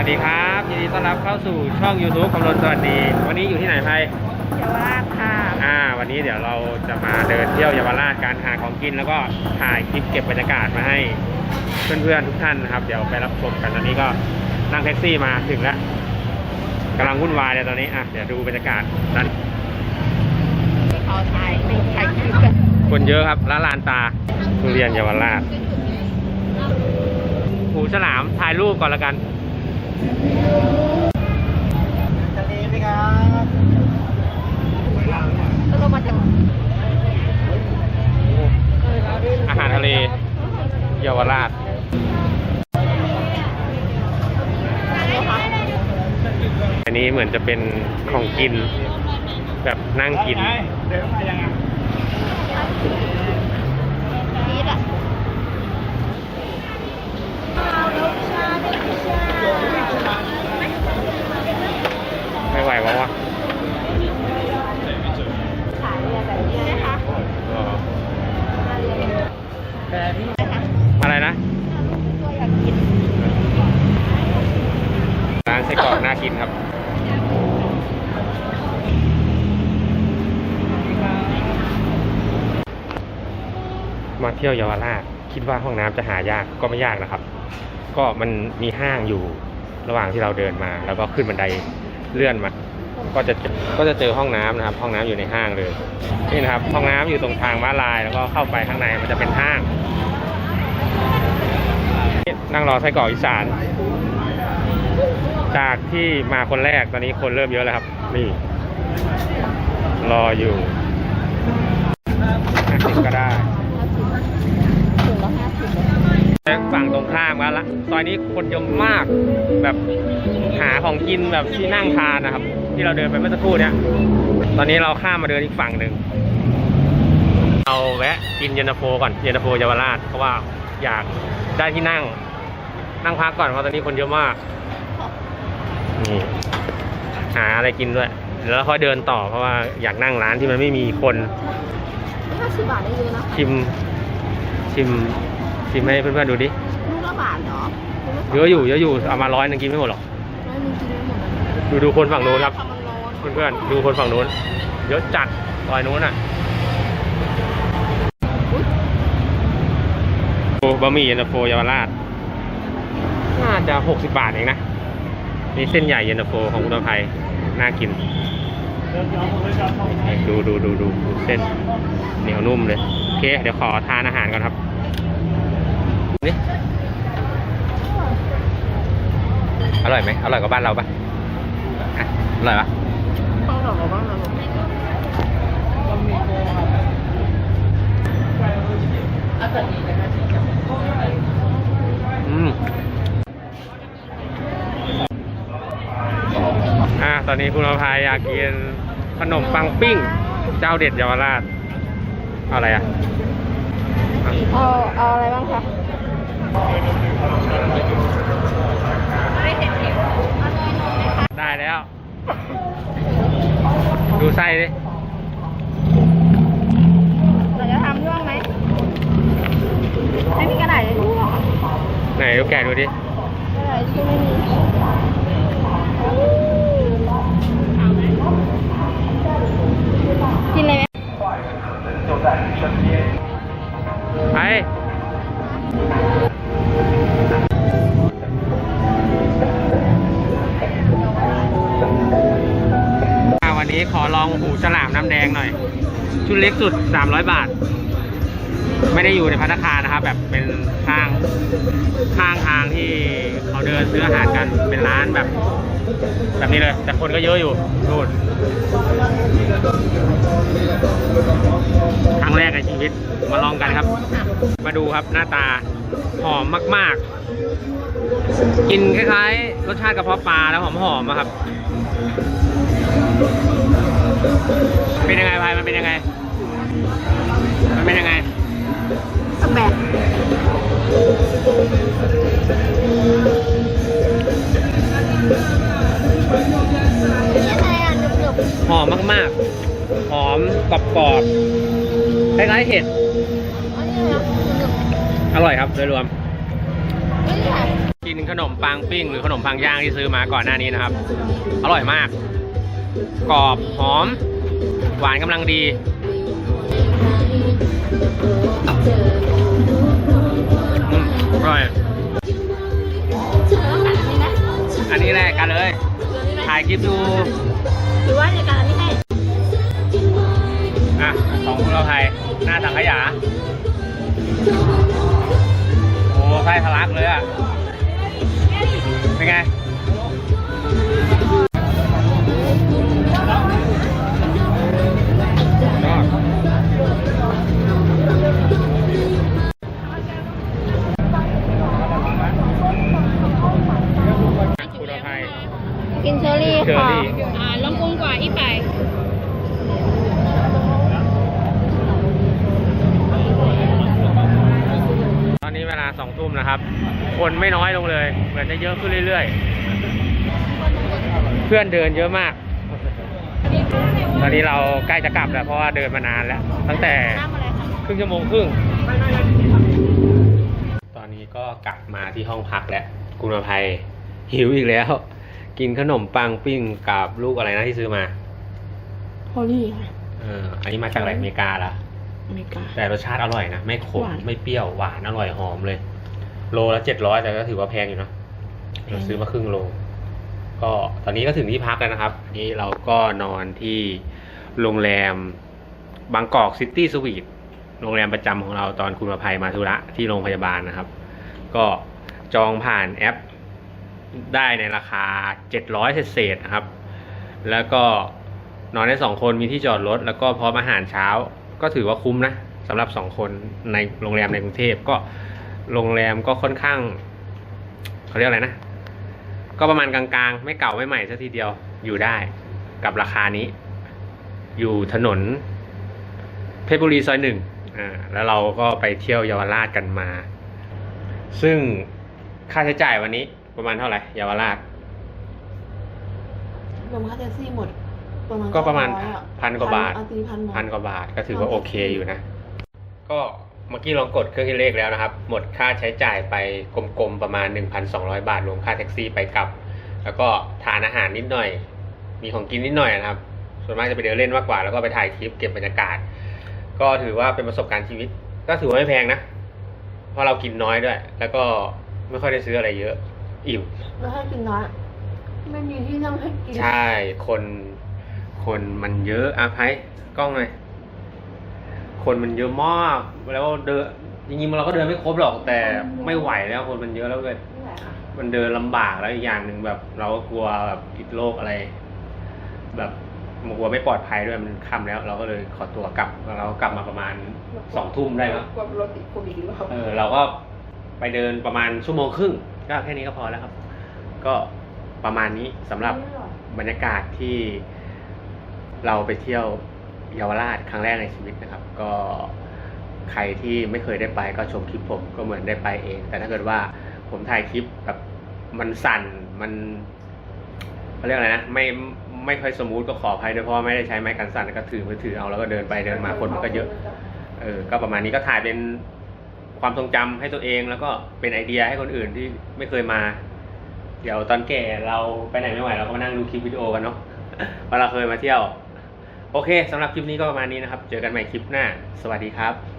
วัสดีครับยินดีต้อนรับเข้าสู่ช่อง YouTube คำรณสวัสดี วันนี้อยู่ที่ไหนไพเยาวราชค่ะ อ่า วันนี้เดี๋ยวเราจะมาเดินเที่ยวเยาวราชการหาของกินแล้วก็ถ่ายคลิปเก็บบรรยากาศมาให้เพื่อนๆทุกท่านนะครับ เดี๋ยวไปรับชมกันตอนนี้ก็นั่งแท็กซี่มาถึงแล้วกำลังวุ่นวายเลยตอนนี้อะเดี๋ยวดูบรรยากาศนั้นเอาถ่ายถ่ายคลิปกันคนเยอะครับละลานตาทุเรียนเยาวราชหูฉลามถ่ายรูปก่อนละกัน ทะเลไหมครับแล้วเรามาจากอาหารทะเลเยาวราชอันนี้เหมือนจะเป็นของกิน แบบนั่งกินเดินมายังไงอะ ไม่ไหววะวะขายอะไรแบบนี้นะคะอ๋อแต่พี่อะไรนะตัวอยากกินร้านไส้กรอกน่ากินครับมาเที่ยวเยาวราชคิดว่าห้องน้ำจะหายากก็ไม่ยากนะครับ ก็มันมีห้างอยู่ระหว่างที่เราเดินมา แล้วก็ขึ้นบันได เลื่อนมาก็จะก็จะเจอห้องน้ำนะครับ ห้องน้ำอยู่ในห้างเลยนี่นะครับ ห้องน้ำอยู่ตรงทางม้าลาย แล้วก็เข้าไปข้างในมันจะเป็นห้างนั่งรอไส้กรอกอีสาน จากที่มาคนแรกตอนนี้คนเริ่มเยอะแล้วครับ นี่ รออยู่ห้าสิบก็ได้ ถุงละห้าสิบ แล้ว ฝั่งตรงข้ามกันละซอยนี้คนเยอะมากแบบหาของกินแบบที่นั่งทานนะครับ ที่เราเดินไปเมื่อสักครู่เนี้ยตอนนี้เราข้ามมาเดินอีกฝั่งหนึ่งเราแวะกินเย็นตาโฟก่อนเย็นตาโฟเยาวราชเพราะว่าอยากได้ที่นั่ง นั่งพักก่อนเพราะตอนนี้คนเยอะมากนี่หาอะไรกินด้วยแล้วค่อยเดินต่อเพราะว่าอยากนั่งร้านที่มันไม่มีคนห้าสิบบาทได้เยอะนะชิมชิม ชิมให้เพื่อนๆดูดิลูกละบาทเหรอเยอะอยู่เยอะอยู่เอามาร้อยหนึงกินไม่หมดหรอกร้อยหนึงกินไม่หมดนะดูดูคนฝั่งนู้นครับ ทำมันร้อนเพื่อนๆดูคนฝั่งนู้นเยอะจัดซอยนู้นอะโอ้บะหมี่เย็นตาโฟเยาวราชน่าจะหกสิบบาทเองนะนี่เส้นใหญ่เย็นตาโฟของคุณอภัยน่ากินเดินย้อนผมเลยครับดูดูดูดูดูเส้นเหนียวนุ่มเลยโอเค เดี๋ยวขอทานอาหารก่อนครับ นี่อร่อยไหมอร่อยกว่าบ้านเราปะอะอร่อยปะข้าวหลอกกับบ้างเราอืมอะตอนนี้คุณอภัยอยากกินขนมปังปิ้ง เจ้าเด็ดเยาวราช เอาอะไรอะอะเอาเอาอะไรบ้างคะ ได้แล้ว ดูไส้ดิเราจะทำร่วงไหมไม่มีกระดาษเลยร่วงไหนดูแกะดูดิกระดาษที่ไม่มี ล็กสุด 300 บาท ไม่ได้อยู่ในพัตตาคารนะครับ แบบเป็นข้างข้างทางที่เขาเดินซื้ออาหารกันเป็นร้านแบบ แบบนี้เลย แต่คนก็เยอะอยู่นู่นครั้งแรกในชีวิตมาลองกันครับ มาดูครับหน้าตาหอมมาก ๆ กินคล้ายๆ รสชาติกระเพาะปลาแล้วหอมๆอะครับ เป็นยังไงพายมันเป็นยังไง มันเป็นยังไงแบกยังไงอะหนึบหอมมากๆ หอมกรอบๆคล้ายๆเห็ด ๆอันนี้เหรอหนึบอร่อยครับโดยรวมๆไม่ใช่กินขนมปังปิ้งหรือขนมปังย่างที่ซื้อมาก่อนหน้านี้นะครับ อร่อยมาก กรอบหอม หวานกำลังดี อร่อย อันนี้แรกกันเลย ถ่ายคลิปดูหรือว่าในการอันนี้ให้อะของคุณเราไทยหน้าสังขยา โอ้ไส้ทะลักเลยอะ เป็นไง สองทุ่มนะครับ คนไม่น้อยลงเลยเหมือนจะเยอะขึ้นเรื่อยๆ เพื่อนเดินเยอะมาก ตอนนี้เราใกล้จะกลับแล้วเพราะว่าเดินมานานแล้ว ตั้งแต่น้ำอะไรคะครึ่งชั่วโมงครึ่ง ตอนนี้ก็กลับมาที่ห้องพักแล้วคุณอภัยหิวอีกแล้ว กินขนมปังปิ้งกับลูกอะไรนะที่ซื้อมาโฮลี่ค่ะเอออันนี้มาจากอะไรอเมริกาละ อเมริกาแต่รสชาติอร่อยนะ ไม่ขม หวาน ไม่เปรี้ยว หวาน อร่อยหอมเลย โลละเจ็ดร้อยแต่ก็ถือว่าแพงอยู่เนอะเราซื้อมาครึ่งโล ก็ตอนนี้ก็ถึงที่พักแล้วนะครับอันนี้เราก็นอนที่โรงแรมบางกอกซิตี้สวีทโรงแรมประจำของเราตอนคุณประภัยมาธุระที่โรงพยาบาลนะครับ ก็จองผ่านแอปได้ในราคา 700เศษๆนะครับ แล้วก็นอนได้สองคนมีที่จอดรถ แล้วก็พร้อมอาหารเช้า ก็ถือว่าคุ้มนะสำหรับสองคนในโรงแรมในกรุงเทพก็โรงแรมก็ค่อนข้างเขาเรียกอะไรนะ ก็ประมาณกลางๆ ไม่เก่าไม่ใหม่ซะทีเดียวอยู่ได้กับราคานี้ อยู่ถนน เพชรบุรีซอยหนึ่งอ่าแล้วเราก็ไปเที่ยวเยาวราชกันมา ซึ่งค่าใช้จ่ายวันนี้ประมาณเท่าไหร่เยาวราชรวมค่าแท็กซี่หมด ก็ประมาณ900อพันกว่าบาทเอตีพันหมดพันกว่าบาทก็ถือว่าโอเคอยู่นะ ก็เมื่อกี้ลองกดเครื่องคิดเลขแล้วนะครับ หมดค่าใช้จ่ายไปกลมๆประมาณ 1,200 บาทรวมค่าแท็กซี่ไปกลับ แล้วก็ทานอาหารนิดหน่อย มีของกินนิดหน่อยนะครับ ส่วนมากจะไปเดินเล่นมากกว่า แล้วก็ไปถ่ายคลิปเก็บบรรยากาศ ก็ถือว่าเป็นประสบการณ์ชีวิต ก็ถือว่าไม่แพงนะ เพราะเรากินน้อยด้วย แล้วก็ไม่ค่อยได้ซื้ออะไรเยอะ อิ่มแล้วให้กินน้อยไม่มีที่นั่งให้กิน ใช่ คน คนมันเยอะอาภัยกล้องหน่อยคนมันเยอะมากแล้วเดินจริงๆเราก็เดินไม่ครบหรอกแต่ไม่ไหวแล้วคนมันเยอะแล้วเลยนี่แหละค่ะมันเดินลำบากแล้วอีกอย่างหนึ่งแบบ เราก็กลัวแบบติดโรคอะไร แบบกลัวไม่ปลอดภัยด้วยมันค่ำแล้ว เราก็เลยขอตัวกลับแล้วเราก็กลับมาประมาณสองทุ่มได้แล้วกลัวรถติดโควิดหรือเปล่าเออเราก็ไปเดินประมาณชั่วโมงครึ่งก็แค่นี้ก็พอแล้วครับ ก็ประมาณนี้สำหรับบรรยากาศที่ เราไปเที่ยวเยาวราชครั้งแรกในชีวิตนะครับ ก็ใครที่ไม่เคยได้ไปก็ชมคลิปผมก็เหมือนได้ไปเอง แต่ถ้าเกิดว่าผมถ่ายคลิปแบบมันสั่นมันเขาเรียกอะไรนะไม่ไม่ค่อยสมูทก็ขออภัยด้วยเพราะไม่ได้ใช้ไม้กันสั่นก็ถือมือถือเอาแล้วก็เดินไปเดินมาคนมันก็เยอะเออก็ประมาณนี้ก็ถ่ายเป็นความทรงจำให้ตัวเองแล้วก็เป็นไอเดียให้คนอื่นที่ไม่เคยมา เดี๋ยวตอนแก่เราไปไหนไม่ไหวเราก็มานั่งดูคลิปวิดีโอกันเนาะว่าเราเคยมาเที่ยว โอเคสำหรับคลิปนี้ก็ประมาณนี้นะครับ เจอกันใหม่คลิปหน้า สวัสดีครับ